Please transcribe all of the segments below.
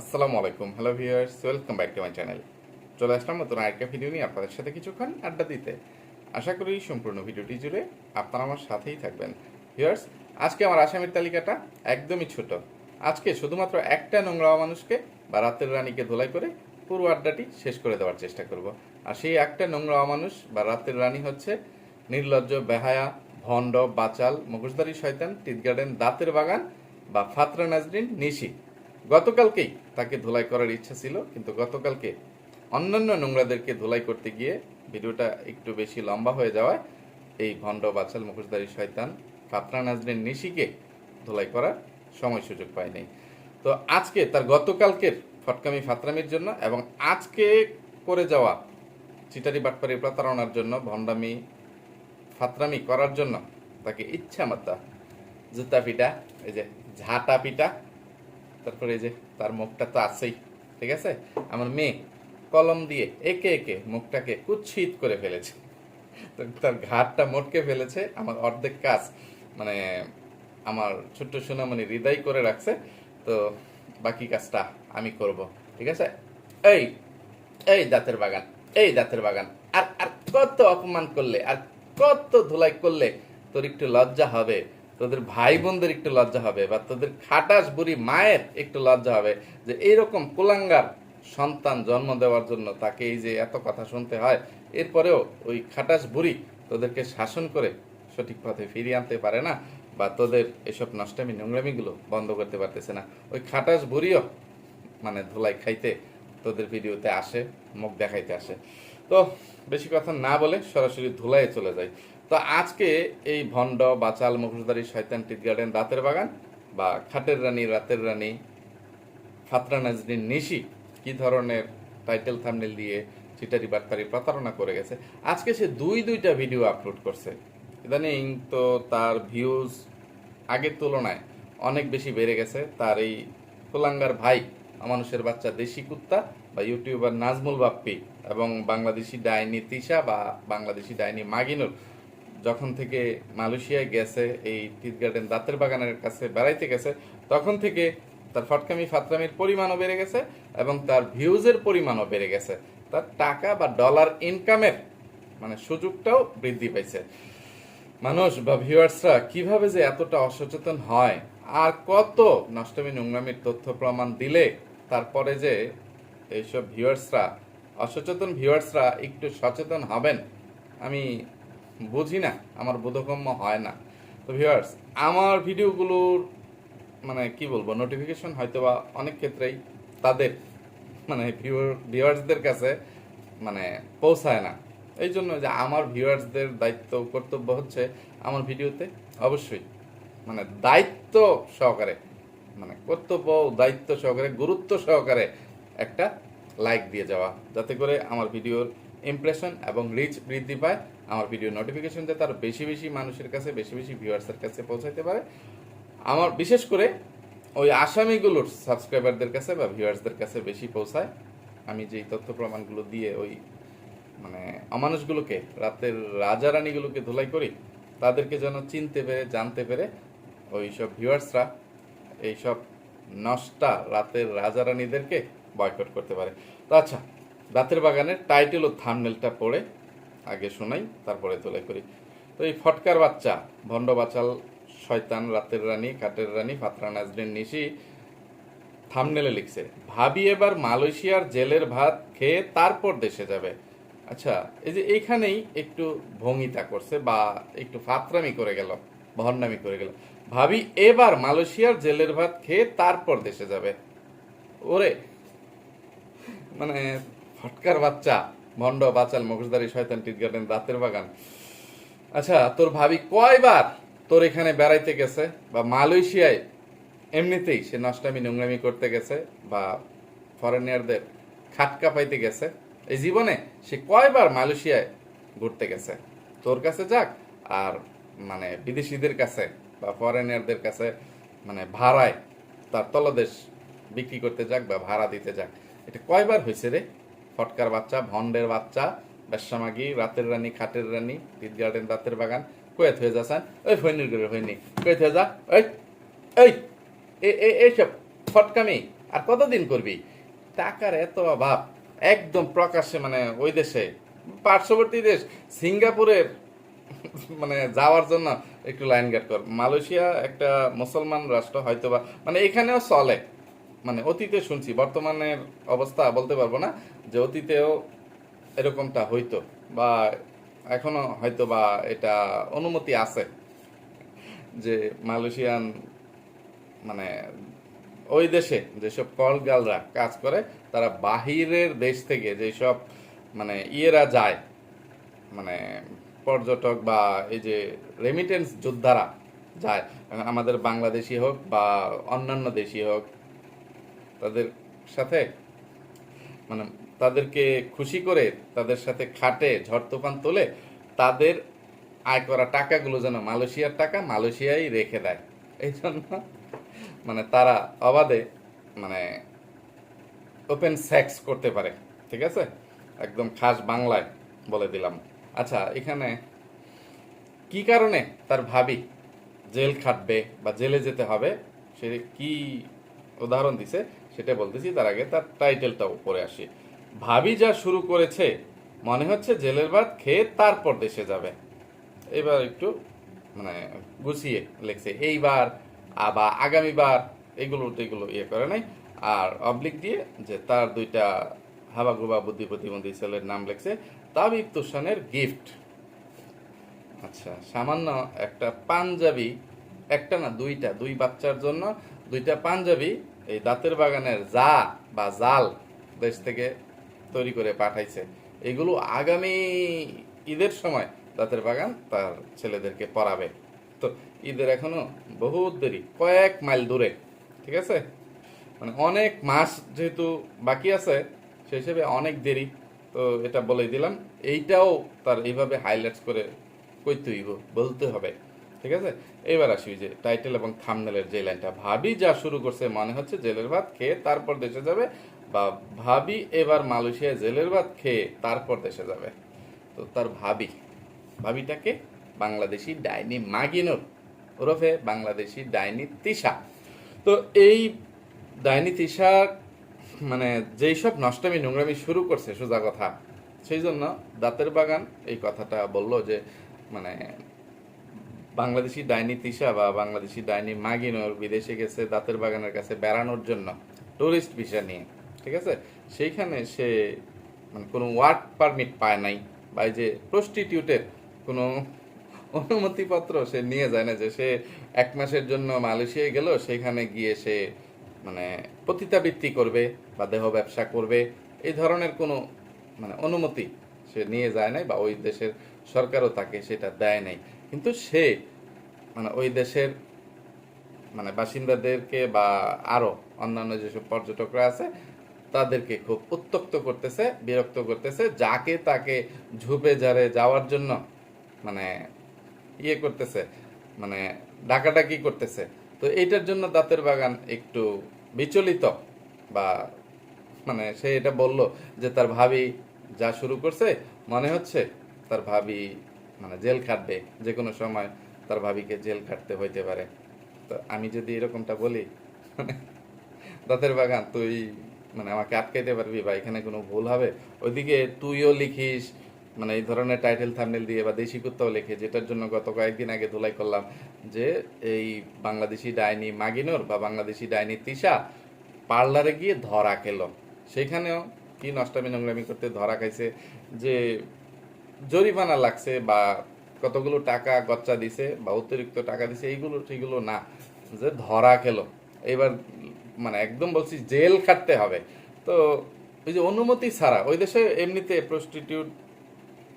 আসসালামু আলাইকুম। Hello viewers welcome back to my channel চলে আসলাম নতুন আরেকটা ভিডিও নিয়ে আপনাদের সাথে কিছুক্ষণ আড্ডা দিতে। আশা করি সম্পূর্ণ ভিডিওটি জুড়ে আপনারা আমার সাথেই থাকবেন। ভিউয়ার্স আজকে আমার আসামের তালিকাটা একদমই ছোট। আজকে শুধুমাত্র একটা নোংরা মানুষকে বা রাতের রানীকে ধোলাই করে পুরো আড্ডাটি শেষ করে দেওয়ার চেষ্টা করব। আর সেই একটা নোংরা মানুষ বা রাতের রানী হচ্ছে নির্লজ্জ, বেহায়া, ভণ্ড, বাচাল, মুখোশধারী শয়তান টিট গার্ডেন দাঁতের বাগান বা ফাতরা নাজরিন, নিশি। গতকালকেই তাকে ধুলাই করার ইচ্ছা ছিল, কিন্তু গতকালকে অন্যান্য নোংরাদেরকে ধুলাই করতে গিয়ে ভিডিওটা একটু বেশি লম্বা হয়ে যাওয়ায় এই ভণ্ড বাচাল মুখোশধারী শয়তান ফাতরা নাজরিন নিশিকে ধুলাই করার সময় সুযোগ পায়নি তো আজকে তার গতকালকের ফটকামি ফাতরামির জন্য এবং আজকে করে যাওয়া চিটারি বাটপারি প্রতারণার জন্য, ভণ্ডামি ফাতরামি করার জন্য তাকে ইচ্ছা মতো জুতা পিটা, এই যে ঝাঁটা পিটা তারপরে এই যে তার মুখটা তো আছেই, ঠিক আছে? আমার মেয়ে কলম দিয়ে একে একে মুখটাকে কুৎসিত করে ফেলেছে। তার ঘাটটা মোটকে ফেলেছে, আমার অর্ধেক কাজ মানে আমার ছোট্ট সোনামণি হৃদয় করে রাখছে। তো বাকি কাজটা আমি করব, ঠিক আছে? এই এই দাঁতের বাগান, এই দাঁতের বাগান। আর আর কত অপমান করলে, আর কত ধুলাই করলে তোর একটু লজ্জা হবে। তোদের ভাই বোনদের একটু লজ্জা হবে বা তোদের খাটাস বুড়ি মায়ের একটু লজ্জা হবে যে এইরকম কুলাঙ্গার সন্তান জন্ম দেওয়ার জন্য তাকে এই যে এত কথা শুনতে হয়, এরপরেও ওই খাটাস বুড়ি তোদেরকে শাসন করে সঠিক পথে ফিরিয়ে আনতে পারে না বা তোদের এসব নষ্টামি নোংরামিগুলো বন্ধ করতে পারতেছে না। ওই খাটাস বুড়িও মানে ধুলাই খাইতে তোদের ভিডিওতে আসে, মুখ দেখাইতে আসে। তো বেশি কথা না বলে সরাসরি ধুলাইয়ে চলে যাই। তো আজকে এই ভণ্ড, বাচাল, মুখোশধারী, শয়তান, টিট গার্ডেন, রাতের বাগান বা খাটের রানী, রাতের রানী, ফাতরা নাজরিন নিশি কি ধরনের টাইটেল থামনেল দিয়ে চিটারি বাটপারি প্রতারণা করে গেছে। আজকে সে দুই দুইটা ভিডিও আপলোড করছে। ইদানিং তো তার ভিউজ আগের তুলনায় অনেক বেশি বেড়ে গেছে। তার এই কুলাঙ্গার ভাই মানুষের বাচ্চা দেশি কুত্তা বা ইউটিউবার নাজমুল বাপ্পি এবং বাংলাদেশি ডাইনি তিশা বা বাংলাদেশি ডাইনি মাগিনুর যখন থেকে মালয়েশিয়ায় গেছে, এই টিট গার্ডেন দাঁতের বাগানের কাছে বেড়াইতে গেছে, তখন থেকে তার ফটকামি ফাতরামির পরিমাণও বেড়ে গেছে এবং তার ভিউজের পরিমাণও বেড়ে গেছে। তার টাকা বা ডলার ইনকামের মানে সুযোগটাও বৃদ্ধি পাইছে। মানুষ বা ভিউয়ার্সরা কীভাবে যে এতটা অসচেতন হয়, আর কত নষ্টমী নোংরামির তথ্য প্রমাণ দিলে তারপরে যে এইসব ভিউয়ার্সরা, অসচেতন ভিউয়ার্সরা একটু সচেতন হবেন, আমি বুঝি না আমার বোধগম্য হয় না। তো ভিউয়ার্স আমার ভিডিওগুলোর মানে কি বলব নোটিফিকেশন হয়তো বা অনেক ক্ষেত্রেই তাদের মানে ভিউয়ার্সদের কাছে মানে পৌঁছায় না। এই জন্য যে আমার ভিউয়ার্সদের দায়িত্ব, কর্তব্য হচ্ছে আমার ভিডিওতে অবশ্যই মানে দায়িত্ব সহকারে মানে কর্তব্য দায়িত্ব সহকারে, গুরুত্ব সহকারে একটা লাইক দিয়ে যাওয়া। যাতে করে আমার ভিডিওর ইমপ্রেশন এবং রিচ বৃদ্ধি পায়, আমার ভিডিও নোটিফিকেশন যাতে আরও বেশি বেশি মানুষের কাছে, বেশি বেশি ভিউয়ার্সের কাছে পৌঁছাইতে পারে। আমার বিশেষ করে ওই আসামিগুলোর সাবস্ক্রাইবারদের কাছে বা ভিউয়ার্সদের কাছে বেশি পৌঁছায়। আমি যেই তথ্য প্রমাণগুলো দিয়ে ওই মানে অমানুষগুলোকে, রাতের রাজা রানীগুলোকে ধুলাই করি, তাদেরকে যেন চিনতে পেরে, জানতে পেরে ওই সব ভিউয়ার্সরা এইসব নষ্টা রাতের রাজা রানীদেরকে বয়কট করতে পারে। তো আচ্ছা রাতের বাগানের টাইটেল ও থামনেলটা পড়ে, আগে শোনাই, তারপরে তোলাই করি। তো এই ফটকার বাচ্চা, ভণ্ড বাচাল, শয়তান, রাতের রানী কাটের রানী, ফাতরা নাজরিন নিশি, থামনেলে লিখছে, ভাবি এবার মালয়েশিয়ার জেলের ভাত খেয়ে তারপর দেশে যাবে। আচ্ছা এই যে এইখানেই একটু ভঙ্গিতা করছে বা একটু ফাতরামি করে গেল ভণ্ডামি করে গেল। ভাবি এবার মালয়েশিয়ার জেলের ভাত খেয়ে তারপর দেশে যাবে। ওরে মানে ফটকার বাচ্চা। ভণ্ড বাচাল, মুখোশধারী, শয়তান, টিট গার্ডেন রাতের বাগান। আচ্ছা তোর ভাবি কয়বার তোর এখানে বেড়াইতে গেছে? বা মালয়েশিয়ায় এমনিতেই সে নষ্টামি, নোংরামি করতে গেছে বা ফরেনিয়ারদের খাটকা পাইতে গেছে? এই জীবনে সে কয়বার মালয়েশিয়ায় ঘুরতে গেছে? তোর কাছে যাক। আর মানে বিদেশিদের কাছে বা ফরেনিয়ারদের কাছে মানে ভাড়ায় তার তলদেশ বিক্রি করতে যাক বা ভাড়া দিতে যাক। এটা কয়বার হয়েছে রে? ফটকার বাচ্চা ভন্ডের বাচ্চা বেশামাগি রাতের রানী, খাটের রানী টিট গার্ডেন, রাতের বাগান। কয়ে থয়ে যাচ্ছেন ওই ফৈনির করে ফৈনি কয়ে থয়ে যা, ওই এই এ- এ- এইসব ফটকামি আর কতদিন করবি? টাকার এত অভাব, একদম প্রকাশ্যে মানে ওই দেশে, পার্শ্ববর্তী দেশ সিঙ্গাপুরের মানে যাওয়ার জন্য একটু লাইন গার্ড কর। মালয়েশিয়া একটা মুসলমান রাষ্ট্র হয়তো বা মানে এখানেও চলে। মানে অতীতে শুনছি, বর্তমানের অবস্থা বলতে পারব না যে অতীতেও এরকমটা হইতো বা এখনও হয়তো বা এটা অনুমতি আছে যে মালয়েশিয়ান মানে ওই দেশে যেসব কলগালরা কাজ করে, তারা বাহিরের দেশ থেকে যেসব মানে ইয়েরা যায় মানে পর্যটক বা এই যে রেমিটেন্স যোদ্ধারা যায়, আমাদের বাংলাদেশি হোক বা অন্যান্য দেশি হোক তাদের সাথে মানে তাদেরকে খুশি করে তাদের সাথে খাটে, ঝড় তোলে, তাদের আয় করা টাকাগুলো যেন মালয়েশিয়ার টাকা মালয়েশিয়াই রেখে দেয়। এই জন্য মানে তারা অবাধে মানে ওপেন সেক্স করতে পারে, ঠিক আছে? একদম খাস বাংলায় বলে দিলাম। আচ্ছা এখানে কি কারণে তার ভাবি জেল খাটবে বা জেলে যেতে হবে? সে কি উদাহরণ দিছে? সেটা বলতেছি, তার আগে তার টাইটেলটাও পরে আসি। ভাবি যা শুরু করেছে, মনে হচ্ছে জেলের ভাত খেয়ে তারপর দেশে যাবে। এবার একটু মানে গুছিয়ে লেখছে, এইবার বা আগামীবার, এগুলো এগুলো ইয়ে করে নাই। আর অবলিক দিয়ে যে তার দুইটা হাবাগুবা বুদ্ধি প্রতিবন্ধী ছেলের নাম লেখছে, তাবিব তুষানের গিফট আচ্ছা সামান্য একটা পাঞ্জাবি, একটা না দুইটা, দুই বাচ্চার জন্য দুইটা পাঞ্জাবি এই দাঁতের বাগানের জা বা জাল দেশ থেকে তৈরি করে পাঠাইছে, এগুলো আগামী ঈদের সময় দাঁতের বাগান তার ছেলেদেরকে পরাবে। তো ঈদের এখনও বহুত দেরি, কয়েক মাইল দূরে, ঠিক আছে? মানে অনেক মাস যেহেতু বাকি আছে সেই হিসেবে অনেক দেরি, তো এটা বলে দিলাম। এইটাও তার এইভাবে হাইলাইটস করে কইতে হইব, বলতে হবে। ঠিক আছে? এবার আসি যে টাইটেল এবং থামনেলের যে লাইনটা। ভাবি যা শুরু করছে মনে হচ্ছে জেলের ভাত খেয়ে তারপর দেশে যাবে বা ভাবি এবার মালয়েশিয়া জেলের ভাত খেয়ে তারপর দেশে যাবে। তো তার ভাবি, ভাবিটাকে বাংলাদেশি ডাইনি মাগিনুর ওরফে বাংলাদেশি ডাইনি তিশা। তো এই ডাইনি তিশা মানে যেই সব নষ্টামি নোংরামি শুরু করছে সোজা কথা, সেই জন্য দাঁতের বাগান এই কথাটা বলল যে মানে বাংলাদেশি ডাইনি তিশা বা বাংলাদেশি ডাইনি মাগিনোর বিদেশে গেছে দাঁতের বাগানের কাছে বেড়ানোর জন্য টুরিস্ট ভিসা নিয়ে, ঠিক আছে? সেইখানে সে মানে কোনো ওয়ার্ক পারমিট পায় নাই বা যে প্রস্টিটিউটের কোনো অনুমতিপত্র সে নিয়ে যায় না যে সে এক মাসের জন্য মালয়েশিয়ায় গেল, সেখানে গিয়ে সে মানে পতিতাবৃত্তি করবে বা দেহ ব্যবসা করবে। এই ধরনের কোনো মানে অনুমতি সে নিয়ে যায় নাই বা ওই দেশের সরকারও তাকে সেটা দেয় নাই। কিন্তু সে মানে ওই দেশের মানে বাসিন্দাদেরকে বা আরও অন্যান্য যেসব পর্যটকরা আছে, তাদেরকে খুব উত্তক্ত করতেছে, বিরক্ত করতেছে, যাকে তাকে ঝুপে ঝাড়ে যাওয়ার জন্য মানে ইয়ে করতেছে মানে ডাকাডাকি করতেছে। তো এইটার জন্য দাঁতের বাগান একটু বিচলিত বা মানে সে এটা বলল যে তার ভাবি যা শুরু করছে, মনে হচ্ছে তার ভাবি মানে জেল খাটবে যে কোনো সময় তার ভাবিকে জেল খাটতে হইতে পারে। তো আমি যদি এরকমটা বলি, দাঁতের বাগান, তুই মানে আমাকে আটকাইতে পারবি বা এখানে কোনো ভুল হবে? ওইদিকে তুইও লিখিস মানে এই ধরনের টাইটেল থাম্বনেল দিয়ে বা দেশি কুত্তাও লেখে, যেটার জন্য গত কয়েকদিন আগে ধুলাই করলাম যে এই বাংলাদেশি ডাইনি মাগিনোর বা বাংলাদেশি ডাইনি তিশা পার্লারে গিয়ে ধরা খেলো। সেখানেও কি নষ্টামি নোংরামি করতে ধরা খাইছে যে জরিমানা লাগছে বা কতগুলো টাকা গচ্চা দিছে বা অতিরিক্ত টাকা দিছে, এইগুলো সেগুলো না, যে ধরা খেলো। এবার মানে একদম বলছি জেল খাটতে হবে। তো ওই যে অনুমতি ছাড়া, ওই দেশে এমনিতে প্রস্টিটিউট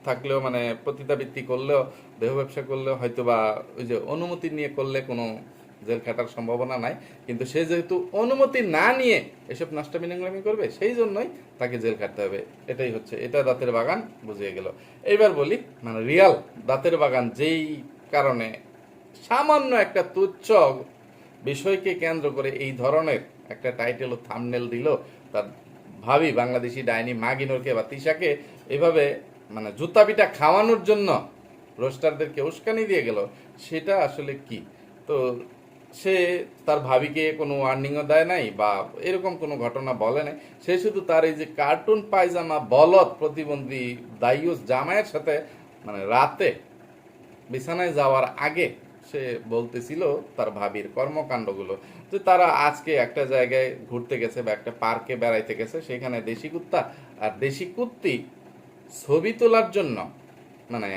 থাকলেও মানে পতিতাবৃত্তি করলেও দেহ ব্যবসা করলেও হয়তো বা ওই যে অনুমতি নিয়ে করলে কোনো জেল খাটার সম্ভাবনা নাই। কিন্তু সে যেহেতু অনুমতি না নিয়ে এসব নষ্টামি নোংরামি করবে, সেই জন্যই তাকে জেল খাটতে হবে। এটাই হচ্ছে, এটা দাঁতের বাগান বুঝিয়ে গেল। এইবার বলি মানে রিয়াল দাঁতের বাগান যেই কারণে সামান্য একটা তুচ্ছ বিষয়কে কেন্দ্র করে এই ধরনের একটা টাইটেল ও থামনেল দিল, তার ভাবি বাংলাদেশি ডাইনি মাগিনোরকে বা তিশাকে, এভাবে মানে জুতা পিটা খাওয়ানোর জন্য রোস্টারদেরকে উস্কানি দিয়ে গেল। সেটা আসলে কি? তো সে তার ভাবিকে কোনো ওয়ার্নিংও দেয় নাই বা এরকম কোনো ঘটনা বলে নাই। সে শুধু তার এই যে কার্টুন পায়জামা বলদ প্রতিবন্ধী দায়ুস জামাইয়ের সাথে মানে রাতে বিছানায় যাওয়ার আগে সে বলতেছিল তার ভাবির কর্মকাণ্ডগুলো যে তারা আজকে একটা জায়গায় ঘুরতে গেছে বা একটা পার্কে বেড়াইতে গেছে, সেখানে দেশি কুত্তা আর দেশি কুত্তি ছবি তোলার জন্য মানে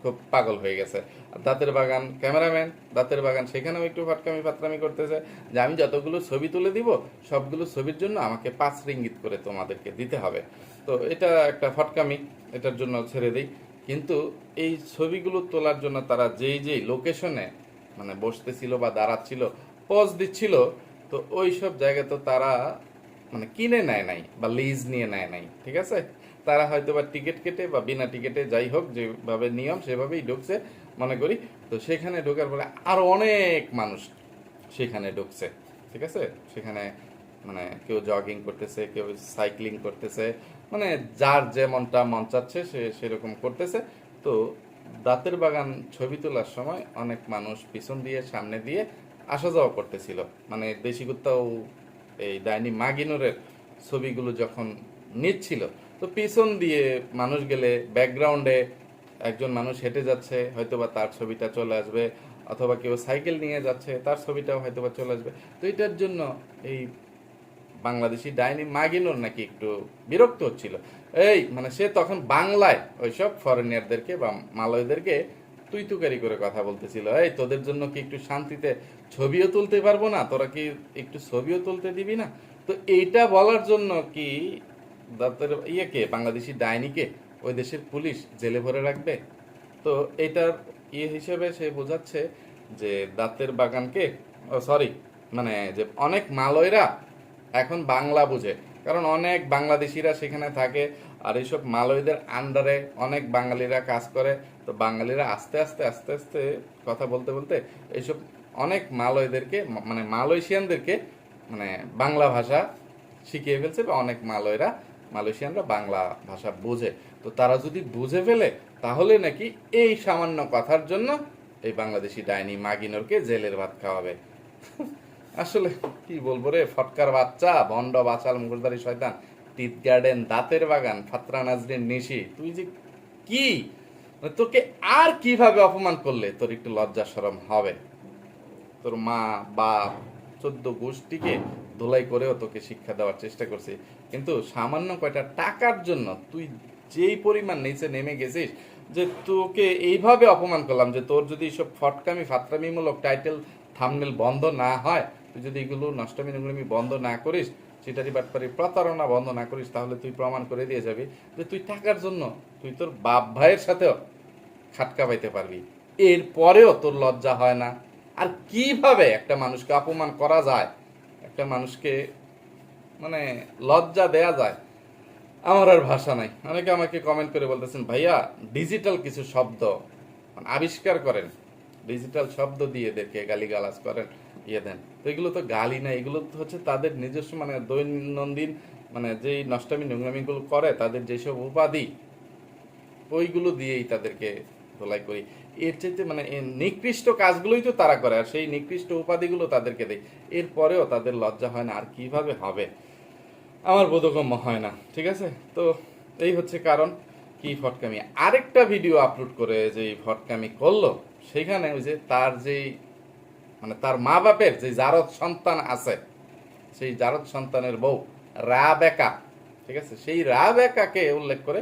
খুব পাগল হয়ে গেছে। দাঁতের বাগান ক্যামেরাম্যান, দাঁতের বাগান সেখানেও একটু ফাটকামি ফাতরামি করতেছে যে আমি যতগুলো ছবি তুলে দিব, সবগুলো ছবির জন্য আমাকে পাঁচ রিঙ্গিত করে তোমাদেরকে দিতে হবে। তো এটা একটা ফটকামি, এটার জন্য ছেড়ে দিই। কিন্তু এই ছবিগুলো তোলার জন্য তারা যেই যেই লোকেশনে মানে বসতেছিল বা দাঁড়াচ্ছিল পজ দিচ্ছিল, তো ওই সব জায়গা তো তারা মানে কিনে নেয় নাই বা লিজ নিয়ে নেয় নাই, ঠিক আছে? তারা হয়তো বা টিকিট কেটে বা বিনা টিকিটে যাই হোক যেভাবে নিয়ম, সেভাবেই ঢুকছে, মনে করি। তো সেখানে ঢোকার পরে আরও অনেক মানুষ সেখানে ঢুকছে, ঠিক আছে? সেখানে মানে কেউ জগিং করতেছে, কেউ সাইক্লিং করতেছে মানে যার যেমনটা মন চাচ্ছে সে সেরকম করতেছে। তো দাঁতের বাগান ছবি তোলার সময় অনেক মানুষ পিছন দিয়ে, সামনে দিয়ে আসা যাওয়া করতেছিল। মানে দেশি কুত্তাও এই ডাইনি মাগিনোরের ছবিগুলো যখন নিচ্ছিল তো পিছন দিয়ে মানুষ গেলে ব্যাকগ্রাউন্ডে একজন মানুষ হেঁটে যাচ্ছে, হয়তোবা তার ছবিটা চলে আসবে, অথবা কেউ সাইকেল নিয়ে যাচ্ছে, তার ছবিটাও হয়তোবা চলে আসবে। তো এটার জন্য এই বাংলাদেশি ডাইনি মাগিনোর নাকি একটু বিরক্ত হচ্ছিল। এই মানে সে তখন বাংলায় ওইসব ফরেনিয়ারদেরকে বা মালয়দেরকে তুই তুকারি করে কথা বলতেছিল। এই, তোদের জন্য কি একটু শান্তিতে ছবিও তুলতে পারব না? তোরা কি একটু ছবিও তুলতে দিবি না? তো এইটা বলার জন্য কি দাঁতের ইয়েকে, বাংলাদেশি ডাইনিকে ওই দেশের পুলিশ জেলে ভরে রাখবে। তো এটার ইয়ে হিসেবে সে বোঝাচ্ছে যে দাঁতের বাগানকে সরি মানে যে অনেক মালয়রা এখন বাংলা বুঝে। কারণ অনেক বাংলাদেশিরা সেখানে থাকে আর এইসব মালয়দের আন্ডারে অনেক বাঙালিরা কাজ করে। তো বাঙালিরা আস্তে আস্তে আস্তে আস্তে কথা বলতে বলতে এইসব অনেক মালয়দেরকে মানে মালয়েশিয়ানদেরকে মানে বাংলা ভাষা শিখিয়ে ফেলছে বা অনেক মালয়রা মালয়েশিয়ানরা বাংলা ভাষা বোঝে। তো তারা যদি বুঝে ফেলে, তাহলে নাকি এই সামান্য কথার জন্য এই বাংলাদেশি ডাইনি মাগিনোরকে জেলের ভাত খাওয়াবে। আসলে কি বলব রে, ফটকার বাচ্চা ভন্ড বাচাল মুখোশধারী শয়তান টিট গার্ডেন, দাঁতের বাগান, ফাতরা নাজরিন, নিশি, তুই যে কি? মানে তোকে আর কীভাবে অপমান করলে তোর একটু লজ্জা শরম হবে? তোর মা, বাপ চোদ্দ গোষ্ঠীকে ধোলাই করেও তোকে শিক্ষা দেওয়ার চেষ্টা করছে। কিন্তু সামান্য কয়টা টাকার জন্য তুই যেই পরিমাণ নিচে নেমে গেছিস যে তোকে এইভাবে অপমান করলাম যে তোর যদি সব ফটকামি, ফাতরামিমূলক টাইটেল থামনেল বন্ধ না হয়, তুই যদি এগুলো নষ্টমী নোংরামি বন্ধ না করিস, চিটারি বাটপারি প্রতারণা বন্ধ না করিস, তাহলে তুই প্রমাণ করে দিয়ে যাবি যে তুই টাকার জন্য তুই তোর বাপ ভাইয়ের সাথেও খাটকা পাইতে পারবি। এরপরেও তোর লজ্জা হয় না। আর কীভাবে একটা মানুষকে অপমান করা যায়? একটা মানুষকে মানে লজ্জা দেয়া যায়? আমার আর ভাষা নাই। অনেকে আমাকে কমেন্ট করে বলতেছেন, ভাইয়া ডিজিটাল কিছু শব্দ মানে আবিষ্কার করেন। ডিজিটাল শব্দ দিয়ে এদেরকে গালি গালিগালাজ করেন ইয়ে দেন। তো এগুলো তো গালি না, এগুলো তো হচ্ছে তাদের নিজস্ব মানে দৈনন্দিন মানে যেই নষ্টামি, নোংরামিগুলো করে, তাদের যেসব উপাধি, ওইগুলো দিয়েই তাদেরকে ধোলাই করি। এর চাইতে মানে নিকৃষ্ট কাজগুলোই তো তারা করে, আর সেই নিকৃষ্ট উপাধিগুলো তাদেরকে দেয় এরপরেও তাদের লজ্জা হয় না, আর কীভাবে হবে? আমার বোধগম্য হয় না, ঠিক আছে? তো এই হচ্ছে কারণ, কি ফটকামি আরেকটা ভিডিও আপলোড করে যে ফটকামি করল, সেখানে ওই যে তার যেই মানে তার মা বাপের যে জারদ সন্তান আছে, সেই জারদ সন্তানের বউ রা বেকা ঠিক আছে? সেই রা বেকাকে উল্লেখ করে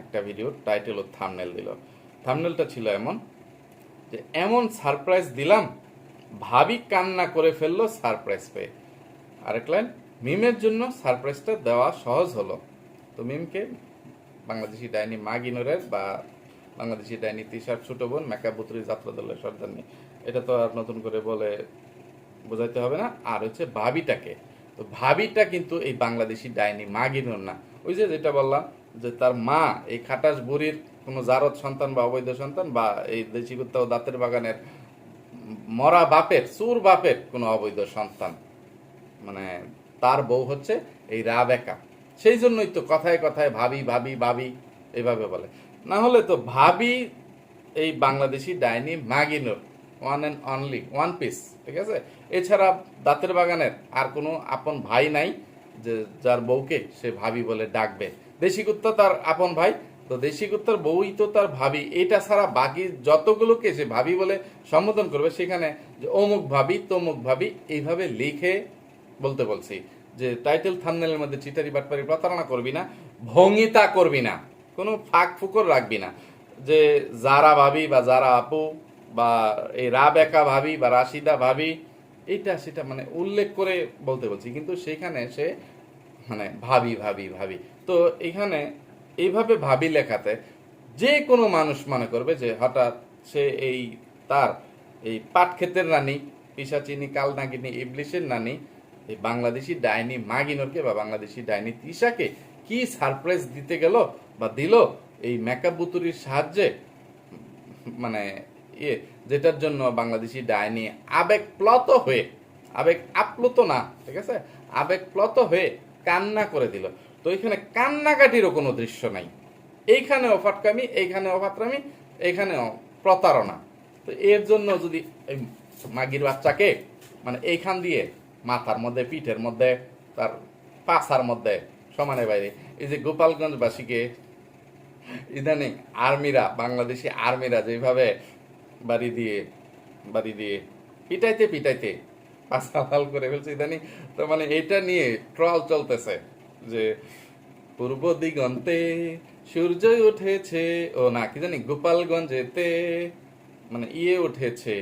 একটা ভিডিওর টাইটেল ও থামনেল দিল। থামনেলটা ছিল এমন যে এমন সারপ্রাইজ দিলাম, ভাবি কান্না করে ফেলল সারপ্রাইজ পেয়ে। আরেক লাইন, মিমের জন্য সারপ্রাইজটা দেওয়া সহজ হলো। তো মিমকে বাংলাদেশি ডাইনি মাগিনোরের বা বাংলাদেশি ডাইনি তিশার ছোট বোন মেকাবুতরি যাত্রা দলের সর্দারনি এটা তো আর নতুন করে বলে বোঝাইতে হবে না। আর হচ্ছে ভাবিটাকে। তো ভাবিটা কিন্তু এই বাংলাদেশি ডাইনি মাগিনোর না। ওই যে যেটা বললাম যে তার মা এই খাটাস বুড়ির কোনো জারদ সন্তান বা অবৈধ সন্তান বা এই দেশি কুত্তা ও দাঁতের বাগানের মরা বাপের, চুর বাপের কোনো অবৈধ সন্তান। মানে তার বউ হচ্ছে এই রাবেকা। সেই জন্যই তো কথায় কথায় ভাবি ভাবি ভাবি এভাবে বলে। না হলে তো ভাবি এই বাংলাদেশি ডাইনি মাগিনোর one and only one piece ঠিক আছে? এছাড়া দাঁতের বাগানের আর কোনো আপন ভাই নাই যে যার বউকে সে ভাবি বলে ডাকবে। দেশি কুত্তা তার আপন ভাই তো দেশি কুত্তার বউই তো তার ভাবি। এটা ছাড়া বাকি যতগুলোকে সে ভাবি বলে সম্বোধন করবে, সেখানে যে অমুক ভাবি, তমুক ভাবি, এইভাবে লিখে বলতে বলছি যে টাইটেল থামনেলের মধ্যে চিটারি বাটপারি প্রতারণা করবি না, ভঙ্গিতা করবি না, কোনো ফাঁক ফুকর রাখবি না। যে যারা ভাবি বা যারা আপু বা এই রাবেকা ভাবি বা রাশিদা ভাবি, এইটা সেটা মানে উল্লেখ করে বলতে বলছি। কিন্তু সেখানে সে মানে ভাবি ভাবি ভাবি। তো এখানে এইভাবে ভাবি লেখাতে যে কোনো মানুষ মনে করবে যে হঠাৎ সে এই তার এই পাট ক্ষেতের রানী, পিসাচিনি, কালনাগিনী, ইবলিশের নানি, এই বাংলাদেশি ডাইনি মাগিনোরকে বা বাংলাদেশি ডাইনি তিশাকে কি সারপ্রাইজ দিতে গেল বা দিল এই মেকআপ বুতুরির সাহায্যে? মানে ইয়ে যেটার জন্য বাংলাদেশি ডাইনি আবেগ প্লত হয়ে, আবেগ আপ্লুত না, ঠিক আছে? আবেগ প্লত হয়ে কান্না করে দিল। তো এখানে কান্নাকাটিরও কোনো দৃশ্য নাই। এইখানে অফাটকামি এইখানে অফাতরামি এইখানেও প্রতারণা। তো এর জন্য যদি মাগির বাচ্চাকে মানে এইখান দিয়ে মাথার মধ্যে, পিঠের মধ্যে, তার পাছার মধ্যে সমানে বাইরে, এই যে গোপালগঞ্জবাসীকে ইদানিং আর্মিরা, বাংলাদেশি আর্মিরা যেভাবে বাড়ি দিয়ে বাড়ি দিয়ে পিটাইতে পিটাইতে পাঁচা লাল করে ফেলছে ইদানিং, তো মানে এটা নিয়ে ট্রল চলতেছে। যে পূর্ব দিগন্তে সূর্য উঠেছে, ও না, কি জানি, গোপালগঞ্জেতে মানে ইয়ে উঠেছে।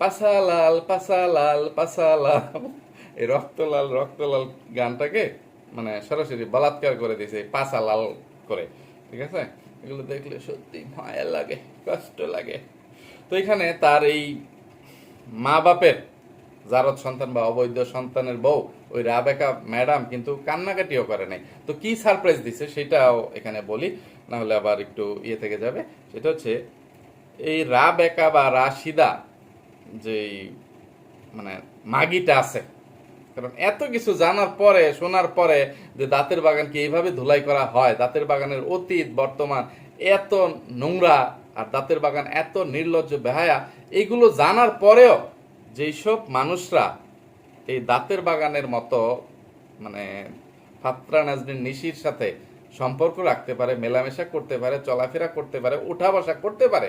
পাসা লাল পাসা লাল পাসা লাল এই রক্তলাল রক্তলাল গানটাকে মানে সরাসরি বলাৎকার করে দিয়েছে পাসা লাল করে, ঠিক আছে? এগুলো দেখলে সত্যি মায়া লাগে, কষ্ট লাগে। তো এখানে তার এই মা বাপের জারদ সন্তান বা অবৈধ সন্তানের বউ, ওই রাবেকা ম্যাডাম কিন্তু কান্নাকাটিও করে নাই। তো কি সারপ্রাইজ দিছে সেটাও এখানে বলি, না হলে আবার একটু ইয়ে থেকে যাবে। সেটা হচ্ছে, এই রাবেকা বা রাশিদা যে মানে মাগিটা আছে, কারণ এত কিছু জানার পরে, শোনার পরে যে দাঁতের বাগানকে এইভাবে ধুলাই করা হয়, দাঁতের বাগানের অতীত, বর্তমান এত নোংরা আর দাঁতের বাগান এত নির্লজ্জ বেহায়া এইগুলো জানার পরেও যেসব মানুষরা এই দাঁতের বাগানের মতো মানে ফাত্রা নাজরিন নিশির সাথে সম্পর্ক রাখতে পারে, মেলামেশা করতে পারে, চলাফেরা করতে পারে উঠা বসা করতে পারে,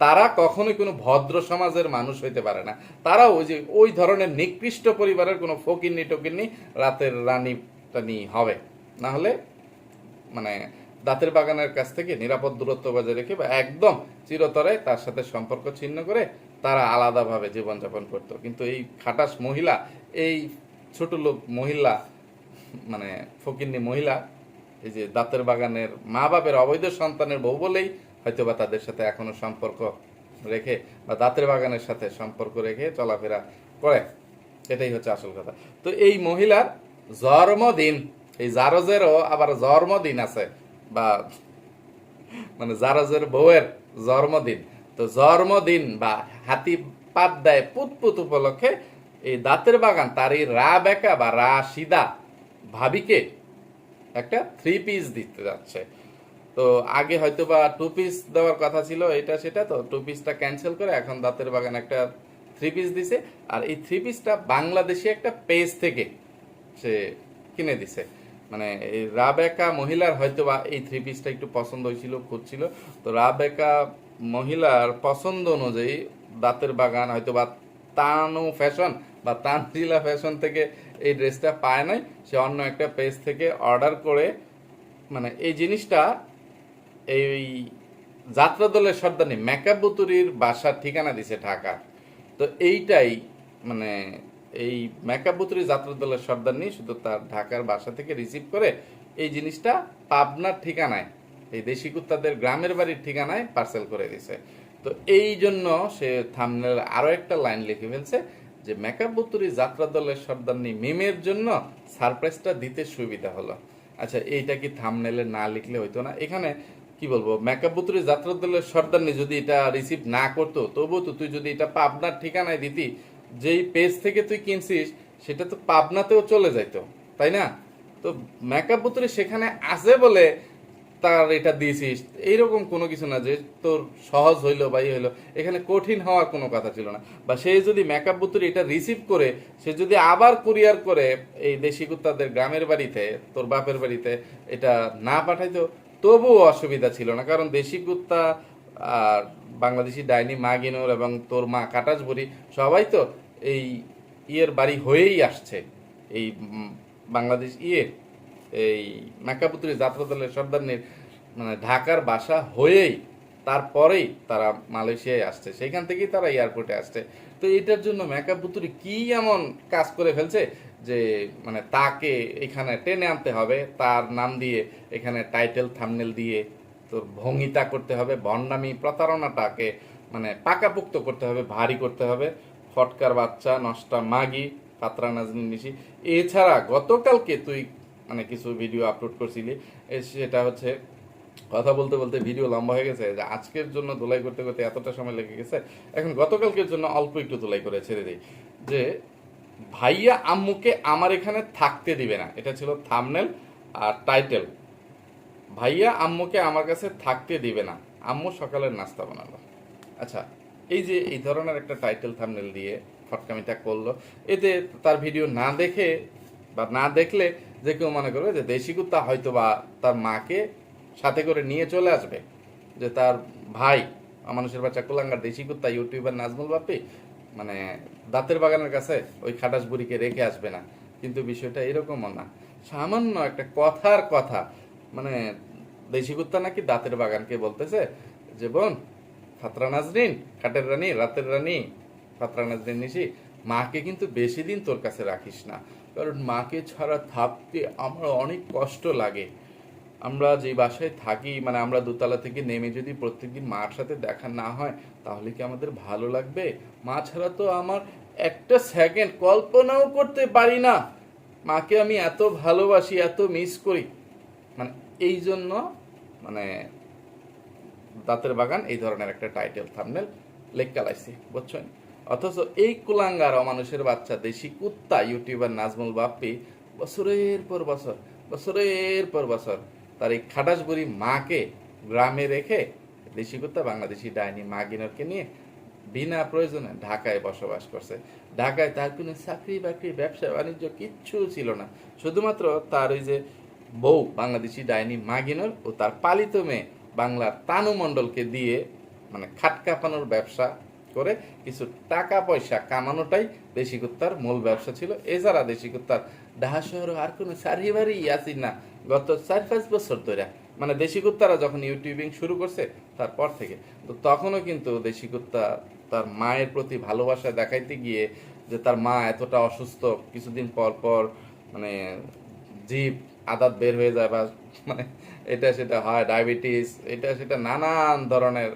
তারা কখনোই কোনো ভদ্র সমাজের মানুষ হইতে পারে না। তারা ওই যে ওই ধরনের নিকৃষ্ট পরিবারের কোনো ফকিন্নি টকিন্নি রাতের রানী টানি হবে। না হলে মানে দাঁতের বাগানের কাছ থেকে নিরাপদ দূরত্ব বজায় রেখে বা একদম চিরতরে তার সাথে সম্পর্ক ছিন্ন করে তারা আলাদাভাবে জীবনযাপন করতো। কিন্তু এই খাটাস মহিলা, এই ছোট লোক মহিলা মানে ফকিন্নি মহিলা, এই যে দাঁতের বাগানের মা বাপের অবৈধ সন্তানের বউ বলেই হয়তো বা তাদের সাথে এখনও সম্পর্ক রেখে বা দাঁতের বাগানের সাথে সম্পর্ক রেখে চলাফেরা করে। এটাই হচ্ছে আসল কথা। তো এই মহিলার জন্মদিন, এই জারজেরও আবার জন্মদিন আছে, বা মানে জারজের বউয়ের জন্মদিন তো জন্মদিন বা হাতি পাত দেয় পুতপুত উপলক্ষে এই দাঁতের বাগান তার এই রা বেকা বা রা সিদা ভাবিকে একটা থ্রি পিস দিতে যাচ্ছে। তো আগে হয়তো বা টু পিস দেওয়ার কথা ছিল, এটা সেটা, তো টু পিসটা ক্যান্সেল করে এখন দাঁতের বাগান একটা থ্রি পিস দিছে। আর এই থ্রি পিসটা বাংলাদেশি একটা পেজ থেকে সে কিনে দিছে। মানে এই রাবেকা মহিলার হয়তো বা এই থ্রি পিসটা একটু পছন্দ হয়েছিল, খুঁজছিল। তো রাবেকা মহিলার পছন্দ অনুযায়ী দাঁতের বাগান হয়তো বা তানু ফ্যাশন বা তানজিলা ফ্যাশন থেকে এই ড্রেসটা পায় নাই। সে অন্য একটা পেজ থেকে অর্ডার করে মানে এই জিনিসটা এই যাত্রা দলের সর্দানি মেকআপ বুতুরির বাসার ঠিকানা দিছে ঢাকা তো এইটাই মানে এই মেকআপ বুতুরি যাত্রা দলের সর্দানি শুধু তার ঢাকার বাসা থেকে রিসিভ করে এই জিনিসটা পাবনার ঠিকানায় এই দেশি কুত্তাদের গ্রামের বাড়ির ঠিকানায় পার্সেল করে দিছে। তো এই জন্য সে থামনেল আরও একটা লাইন লিখে ফেলছে যে, মেকআপ বুতুরি যাত্রা দলের সর্দানি মিমের জন্য সারপ্রাইজটা দিতে সুবিধা হলো। আচ্ছা এইটা কি থামনেলে না লিখলে হইতো না? এখানে কি বলব, মেকআপ বুতুরি যাত্রা দলের সর্দারনি যদি এটা রিসিভ না করতো, তবুও তো তুই যদি এটা পাবনার ঠিকানায় দিতি, যেই পেজ থেকে তুই কিনছিস, সেটা তো পাবনাতেও চলে যাইতো। তাই না? তো মেকআপ বুতুরি সেখানে আছে বলে তার এটা দিয়েছিস। এইরকম কোনো কিছু না যে তোর সহজ হইল বা ই হইল। এখানে কঠিন হওয়ার কোনো কথা ছিল না। বা সে যদি মেকআপ বুতুরি এটা রিসিভ করে, সে যদি আবার কুরিয়ার করে এই দেশি কুত্তাদের গ্রামের বাড়িতে, তোর বাপের বাড়িতে এটা না পাঠাইতো, তবুও অসুবিধা ছিল না। কারণ দেশি কুত্তা আর বাংলাদেশি ডাইনি মা মাগিনোর এবং তোর মা কাটাস কাটাসবুড়ি সবাই তো এই ইয়ের বাড়ি হয়েই আসছে। এই বাংলাদেশ ইয়ে এই মেকাপুত্রী যাত্রা দলের সর্দারনির মানে ঢাকার বাসা হয়েই তারপরেই তারা মালয়েশিয়ায় আসছে। সেখান থেকেই তারা এয়ারপোর্টে আসছে। তো এটার জন্য মেকাপুত্রী কি এমন কাজ করে ফেলছে যে মানে তাকে এখানে টেনে আনতে হবে, তার নাম দিয়ে এখানে টাইটেল, থামনেল দিয়ে তোর ভঙ্গিতা করতে হবে, ভণ্ডামি, প্রতারণাটাকে মানে পাকাপুক্ত করতে হবে, ভারী করতে হবে। ফটকার বাচ্চা, নষ্টা মাগি পাত্রা নাজনীন নিশি। এছাড়া গতকালকে তুই মানে কিছু ভিডিও আপলোড করছিলি। সেটা হচ্ছে, কথা বলতে বলতে ভিডিও লম্বা হয়ে গেছে। যে আজকের জন্য ধুলাই করতে করতে এতটা সময় লেগে গেছে। এখন গতকালকের জন্য অল্প একটু ধুলাই করে ছেড়ে দিই। যে ভাইয়া আম্মুকে আমার এখানে থাকতে দিবে না। এটা ছিল থামনেল আর টাইটেল ভাইয়া আম্মুকে আমার কাছে থাকতে দিবে না। আম্মু সকালের নাস্তা বানালো। আচ্ছা এই যে এই ধরনের একটা টাইটেল থামনেল দিয়ে ফটকামিটা করল। এতে তার ভিডিও না দেখে বা না দেখলে যে কেউ মনে করবে যে দেশি কুত্তা হয়তো বা তার মাকে সাথে করে নিয়ে চলে আসবে। যে তার ভাই মানুষের বাচ্চা কুলাঙ্গার দেশি কুত্তা, ইউটিউবার নাজমুল বাপি মানে দাঁতের বাগানের কাছে ওই খাটাস বুড়িকে রেখে আসবে না। কিন্তু বিষয়টা এরকমও না। সামান্য একটা কথার কথা মানে দেশি কুত্তা নাকি দাঁতের বাগানকে বলতেছে যে, বোন, ফাতরা নাজরিন, খাটের রানী, রাতের রানী, ফাতরা নাজরিন নিশি, মাকে কিন্তু বেশি দিন তোর কাছে রাখিস না। কারণ মাকে ছাড়া থাকতে আমার অনেক কষ্ট লাগে। আমরা যে বাসায় থাকি মানে আমরা দোতলা থেকে নেমে যদি প্রত্যেকদিন মার সাথে দেখা না হয়, তাহলে কি আমাদের ভালো লাগবে? মা ছাড়া তো আমার একটা সেকেন্ড কল্পনাও করতে পারি না। মাকে আমি এত ভালোবাসি, এত মিস করি। মানে এই জন্য মানে দাঁতের বাগান এই ধরনের একটা টাইটেল থামনেল লেখা লাইছি, বুঝছেন? অথচ এই কুলাঙ্গার অমানুষের বাচ্চা, দেশি কুত্তা ইউটিউবার নাজমুল বাপ্পি, বছরের পর বছর, বছরের পর বছর তার এই খাটাস বুড়ি মাকে গ্রামে রেখে দেশি কুত্তা, বাংলাদেশি ডাইনি মাগিনরকে নিয়ে বিনা প্রয়োজনে ঢাকায় বসবাস করছে। ঢাকায় তার কোনো চাকরি বাকরি, ব্যবসা বাণিজ্য কিচ্ছু ছিল না। শুধুমাত্র তার ওই যে বউ, বাংলাদেশি ডাইনি মাগিনর ও তার পালিত মেয়ে বাংলার তানু মণ্ডলকে দিয়ে মানে খাট কাঁপানোর ব্যবসা করে কিছু টাকা পয়সা কামানোটাই দেশি কুত্তার মূল ব্যবসা ছিল। এছাড়া দেশি কুত্তার ঢাকা শহরে আর কোনো সারিবারই আসি না। গত চার পাঁচ বছর ধরে মানে দেশি কুত্তারা যখন ইউটিউবিং শুরু করছে তারপর থেকে, তো তখনও কিন্তু দেশি কুত্তা তার মায়ের প্রতি ভালোবাসা দেখাইতে গিয়ে যে তার মা এতটা অসুস্থ, কিছুদিন পর পর মানে জীব আদাত বের হয়ে যায় বা মানে এটা সেটা হয়, ডায়াবেটিস, এটা সেটা নানান ধরনের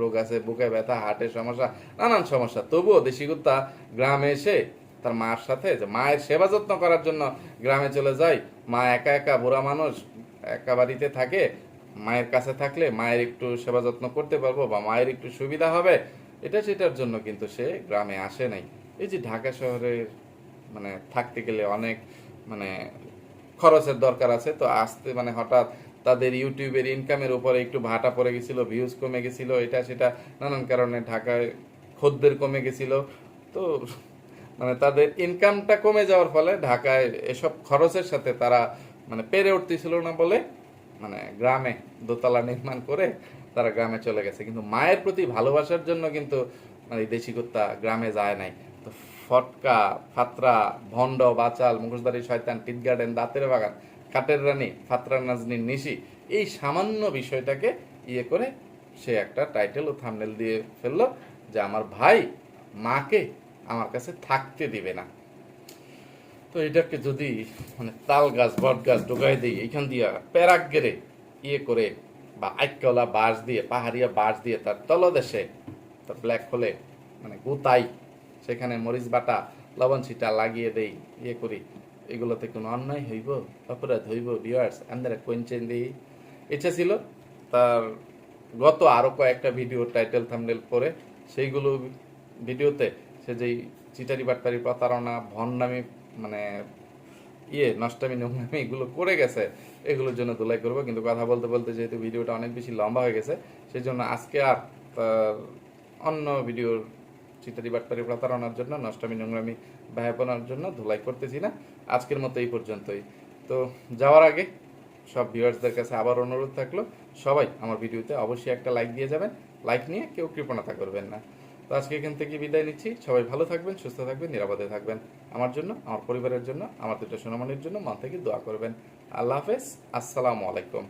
রোগ আছে, বুকে ব্যথা, হার্টের সমস্যা, নানান সমস্যা। তবুও দেশি কুত্তা গ্রামে এসে তার মার সাথে যে মায়ের সেবা যত্ন করার জন্য গ্রামে চলে যায়। মা একা একা বুড়া মানুষ একা বাড়িতে থাকে। মায়ের কাছে থাকলে মায়ের একটু সেবা যত্ন করতে পারব বা মায়ের একটু সুবিধা হবে। এটা সেটার জন্য কিন্তু সে গ্রামে আসে নাই। এই যে ঢাকা শহরের মানে থাকতে গেলে অনেক মানে খরচের দরকার আছে। তো আসতে মানে হঠাৎ তাদের ইউটিউবের ইনকামের উপরে একটু ভাটা পড়ে গেছিল ভিউজ কমে গেছিল, এটা সেটা নানান কারণে ঢাকায় খদ্দের কমে গেছিল। তো মানে তাদের ইনকামটা কমে যাওয়ার ফলে ঢাকায় এসব খরচের সাথে তারা মানে পেরে উঠতেছিল না বলে মানে গ্রামে দোতলা নির্মাণ করে তারা গ্রামে চলে গেছে। কিন্তু মায়ের প্রতি ভালোবাসার জন্য কিন্তু মানে দেশি কুত্তা গ্রামে যায় নাই। তো ফটকা, ফাত্রা, ভণ্ড, বাচাল, মুখোশধারী, শয়তান, টিট গার্ডেন, দাঁতের বাগান কাটের রানী ফাতরা নাজনীর নিশি, এই সামান্য বিষয়টাকে ইয়ে করে সে একটা টাইটেল ও থামনেল দিয়ে ফেলল যে আমার ভাই মাকে আমার কাছে থাকতে দিবে না। তো এটাকে যদি মানে তাল গাছ, বট গাছ ঢোকাই দিই, এইখান দিয়ে প্যারাক গেড়ে ইয়ে করে বা আইকলা বাঁশ দিয়ে, পাহাড়িয়া বাঁশ দিয়ে তার তলদেশে, তার ব্ল্যাক হোলে মানে গুতাই, সেখানে মরিচ বাটা, লবণ ছিটা লাগিয়ে দেই ইয়ে করি। এগুলোতে কোনো অন্যায় হইব, অপরাধ হইব ভিউয়ার্স আমরা কোয়েঞ্চেন দিই। ইচ্ছা ছিল, তার গত আরও কয়েকটা ভিডিও টাইটেল থামনেল পরে, সেইগুলো ভিডিওতে সে যেই চিটারি বাটপারি প্রতারণা ভণ্ডামি মানে ইয়ে নষ্টামি, নোংরামি এগুলো করে গেছে, এগুলোর জন্য দোলাই করব। কিন্তু কথা বলতে বলতে যেহেতু ভিডিওটা অনেক বেশি লম্বা হয়ে গেছে সেই জন্য আজকে আর তার অন্য ভিডিওর চিতারি বাটপারি প্রতারণার জন্য নষ্টামি, নোংরামি ব্যয়াপনার জন্য ধুলাই করতেছি না। আজকের মতো এই পর্যন্তই। তো যাওয়ার আগে সব ভিউয়ার্সদের কাছে আবার অনুরোধ থাকল, সবাই আমার ভিডিওতে অবশ্যই একটা লাইক দিয়ে যাবেন। লাইক নিয়ে কেউ কৃপণতা করবেন না। তো আজকে এখান থেকে বিদায় নিচ্ছি। সবাই ভালো থাকবেন, সুস্থ থাকবেন, নিরাপদে থাকবেন। আমার জন্য, আমার পরিবারের জন্য, আমার দুটো সোনামণির জন্য মন থেকে দোয়া করবেন। আল্লাহ হাফেজ। আসসালামু আলাইকুম।